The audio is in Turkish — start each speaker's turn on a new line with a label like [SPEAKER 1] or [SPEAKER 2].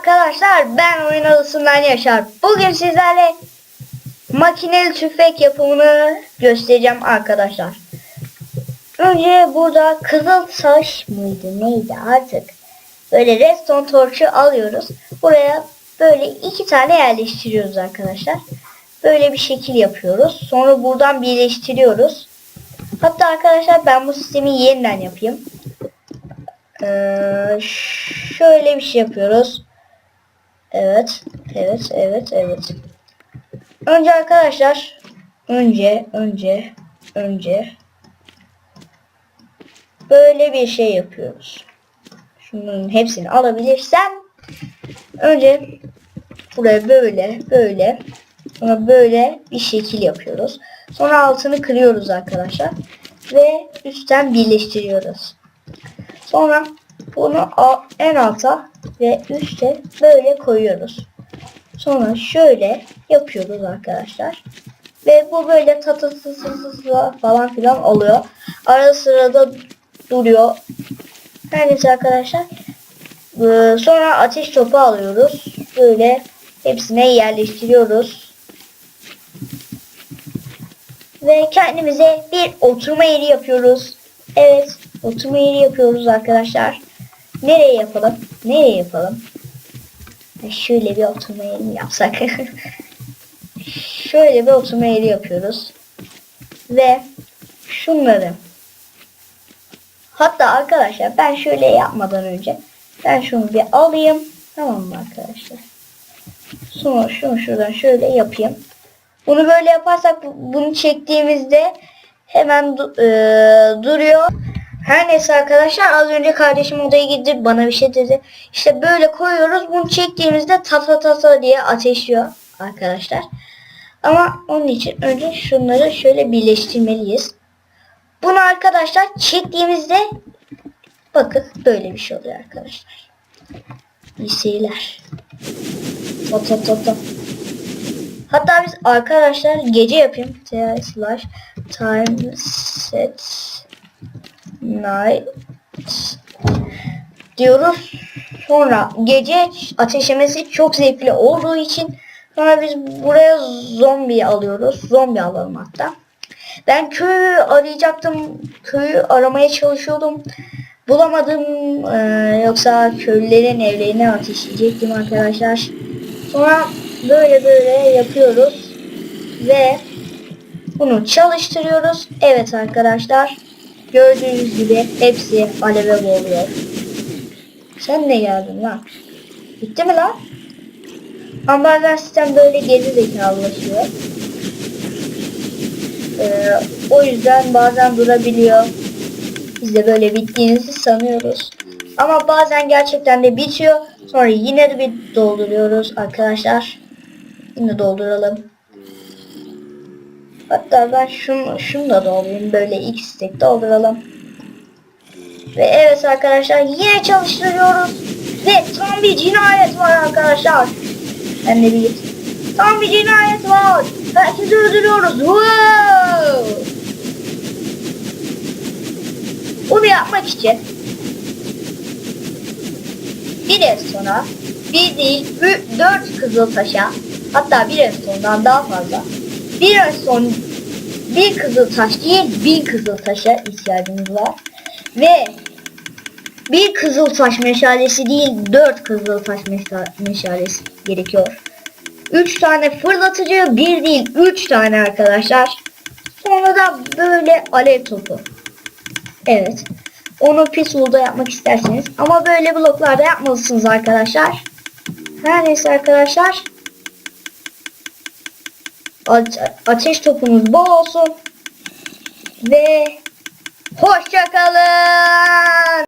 [SPEAKER 1] arkadaşlar ben oyun odasından Yaşar. Bugün sizlerle makineli tüfek yapımını göstereceğim arkadaşlar. Önce burada kızıl taş mıydı neydi artık. Böyle redstone torçu alıyoruz. Buraya böyle iki tane yerleştiriyoruz arkadaşlar. Böyle bir şekil yapıyoruz. Sonra buradan birleştiriyoruz. Hatta arkadaşlar ben bu sistemi yeniden yapayım. Ee, şöyle bir şey yapıyoruz. Evet, evet, evet, evet. Önce arkadaşlar, önce, önce, önce böyle bir şey yapıyoruz. Şunun hepsini alabilirsem önce buraya böyle, böyle, sonra böyle bir şekil yapıyoruz. Sonra altını kırıyoruz arkadaşlar ve üstten birleştiriyoruz. Sonra bunu en alta ve üste böyle koyuyoruz. Sonra şöyle yapıyoruz arkadaşlar. Ve bu böyle tatasız falan filan oluyor. Ara sırada duruyor. Her neyse arkadaşlar. Sonra ateş topu alıyoruz. Böyle hepsine yerleştiriyoruz. Ve kendimize bir oturma yeri yapıyoruz. Evet, oturma yeri yapıyoruz arkadaşlar. Nereye yapalım? Nereye yapalım? Ha, Şöyle bir oturma mi yapsak? Şöyle bir oturma yeri yapıyoruz. Ve şunları Hatta arkadaşlar ben şöyle yapmadan önce ben şunu bir alayım. Tamam mı arkadaşlar? Sonra şunu şuradan şöyle yapayım. Bunu böyle yaparsak bu- bunu çektiğimizde hemen du- e, duruyor. Her neyse arkadaşlar az önce kardeşim odaya gitti bana bir şey dedi. İşte böyle koyuyoruz bunu çektiğimizde ta ta ta ta diye ateşliyor arkadaşlar. Ama onun için önce şunları şöyle birleştirmeliyiz. Bunu arkadaşlar çektiğimizde bakın böyle bir şey oluyor arkadaşlar. İyi seyirler. Ta ta. Hatta biz arkadaşlar gece yapayım. Slash time set night diyoruz. Sonra gece ateşlemesi çok zevkli olduğu için sonra biz buraya zombi alıyoruz. Zombi alalım hatta. Ben köyü arayacaktım. Köyü aramaya çalışıyordum. Bulamadım. Ee, yoksa köylülerin evlerine ateşleyecektim arkadaşlar. Sonra böyle böyle yapıyoruz. Ve bunu çalıştırıyoruz. Evet arkadaşlar. Gördüğünüz gibi hepsi aleve boğuluyor. Sen ne geldin lan? Bitti mi lan? Ama bazen sistem böyle geri zekalılaşıyor. Ee, o yüzden bazen durabiliyor. Biz de böyle bittiğinizi sanıyoruz. Ama bazen gerçekten de bitiyor. Sonra yine de bir dolduruyoruz arkadaşlar. Yine dolduralım. Hatta ben şunu, şunu da doldurayım. Böyle iki stack dolduralım. Ve evet arkadaşlar yine çalıştırıyoruz. Ve tam bir cinayet var arkadaşlar. Ben de bir Tam bir cinayet var. Herkesi öldürüyoruz. Wow! Bunu yapmak için bir sonra bir değil dört kızıl taşa hatta bir sondan daha fazla bir son bir kızıl taş değil bin kızıl taşa ihtiyacımız var ve bir kızıl taş meşalesi değil dört kızıl taş meşa- meşalesi gerekiyor. 3 tane fırlatıcı, bir değil 3 tane arkadaşlar. Sonra da böyle alev topu. Evet. Onu Peaceful'da yapmak isterseniz. Ama böyle bloklarda yapmalısınız arkadaşlar. Her neyse arkadaşlar. Ate- ateş topunuz bol olsun. Ve hoşçakalın.